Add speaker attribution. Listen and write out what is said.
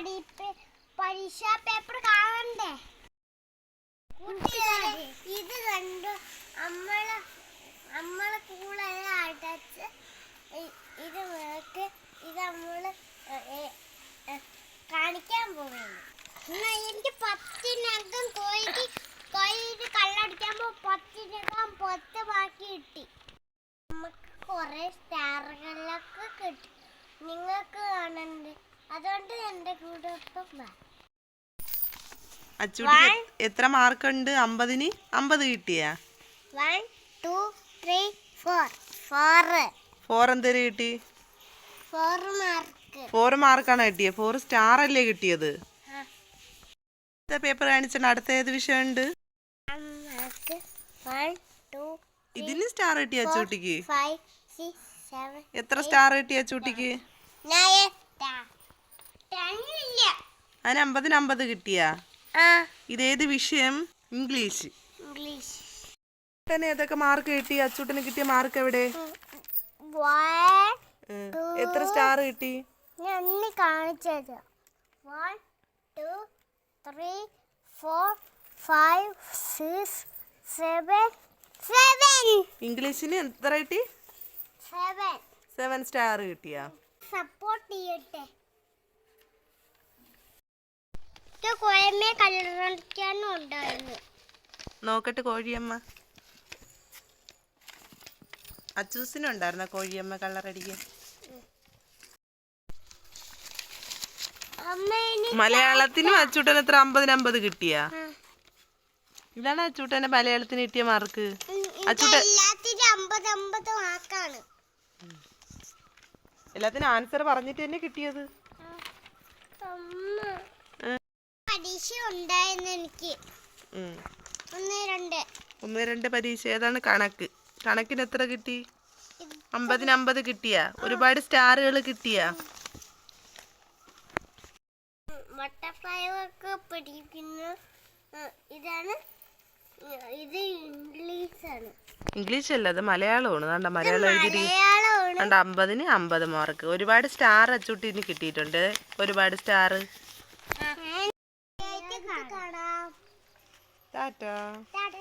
Speaker 1: പരീക്ഷ പേപ്പർ കാണണ്ടേ? കുട്ടികളെ ഇത് കണ്ടു നമ്മളെ നമ്മളെ കൂടെ അടച്ച് ഇത് നോക്ക് ഇത് എ, കാണിക്കാൻ പോകുന്നു എനിക്ക് പത്തിനകം കോഴിക്ക് കോഴിക്ക് കള്ളടിക്കാൻ പോ പത്തിനകം പത്ത് എന്റെ കൂടെ
Speaker 2: അച്ചൂട്ടി എത്ര മാർക്ക് ഉണ്ട് അമ്പതിന്? അമ്പത് കിട്ടിയാ?
Speaker 1: One two three four four
Speaker 2: four എന്തേലും കിട്ടി?
Speaker 1: Four mark.
Speaker 2: ഫോർ മാർക്കാണ് കിട്ടിയത് ഫോർ സ്റ്റാർ അല്ലേ കിട്ടിയത്? പേപ്പർ കാണിച്ചാൽ അടുത്ത ഏത് വിഷയമുണ്ട്? ഇതിന് സ്റ്റാർ കിട്ടിയ അച്ചൂട്ടിക്ക്?
Speaker 1: സെവൻ
Speaker 2: എത്ര സ്റ്റാർ കിട്ടിയ അച്ചൂട്ടിക്ക്?
Speaker 1: ഇല്ല
Speaker 2: അതിന് അമ്പതിന് അമ്പത് കിട്ടിയാ? ഇതേത് വിഷയം? ഇംഗ്ലീഷ്. ഏതൊക്കെ മാർക്ക് കിട്ടി? അച്ചൂട്ടിന് കിട്ടിയ മാർക്ക് എവിടെ. എത്ര സ്റ്റാർ കിട്ടി?
Speaker 1: ഞാൻ ഒന്ന് കാണിച്ചത്. One two three four five six seven seven
Speaker 2: ഇംഗ്ലീഷിന് എത്ര കിട്ടി?
Speaker 1: സെവൻ
Speaker 2: സെവൻ സ്റ്റാർ കിട്ടിയാ?
Speaker 1: സപ്പോർട്ട് ചെയ്യട്ടെ. കോയമ്മേ കല്ലറടിക്കാനും ഉണ്ടായിരുന്നു.
Speaker 2: നോക്കട്ടെ കോഴിയമ്മ. അച്ചൂസിനുണ്ടായിരുന്ന കോഴിയമ്മ കളറടിക്കാൻ
Speaker 1: ഇനി
Speaker 2: മലയാളത്തിനും അച്ചൂട്ടൻ എത്ര? അമ്പതിന് അമ്പത് കിട്ടിയാ? ഇതാണ് അച്ചൂട്ടന്റെ മലയാളത്തിന് കിട്ടിയ മാർക്ക് അച്ചൂട്ടൻ
Speaker 1: എല്ലാത്തിനും
Speaker 2: ആൻസർ പറഞ്ഞിട്ട് തന്നെ കിട്ടിയത്
Speaker 1: പരീക്ഷ ഉണ്ടായിരുന്നു എനിക്ക്. ഒന്ന് രണ്ട്.
Speaker 2: ഒന്ന് രണ്ട് പരീക്ഷ. ഏതാണ് കണക്ക്? കണക്കിന് എത്ര കിട്ടി? അമ്പതിന് അമ്പത് കിട്ടിയ? ഒരുപാട് സ്റ്റാറുകൾ കിട്ടിയ?
Speaker 1: പഠിക്കുന്ന. ഇതാണ്. ഇത് ഇംഗ്ലീഷാണ്.
Speaker 2: ഇംഗ്ലീഷ് അല്ല അത് മലയാളമാണ്. കണ്ട മലയാളം എഴുതി കണ്ട അമ്പതിന് അമ്പത് മാർക്ക്. ഒരുപാട് സ്റ്റാർ അച്ചൂട്ടിന് കിട്ടിയിട്ടുണ്ട്. ഒരുപാട് സ്റ്റാർ
Speaker 1: കാണാം.
Speaker 2: 大
Speaker 1: 的，大的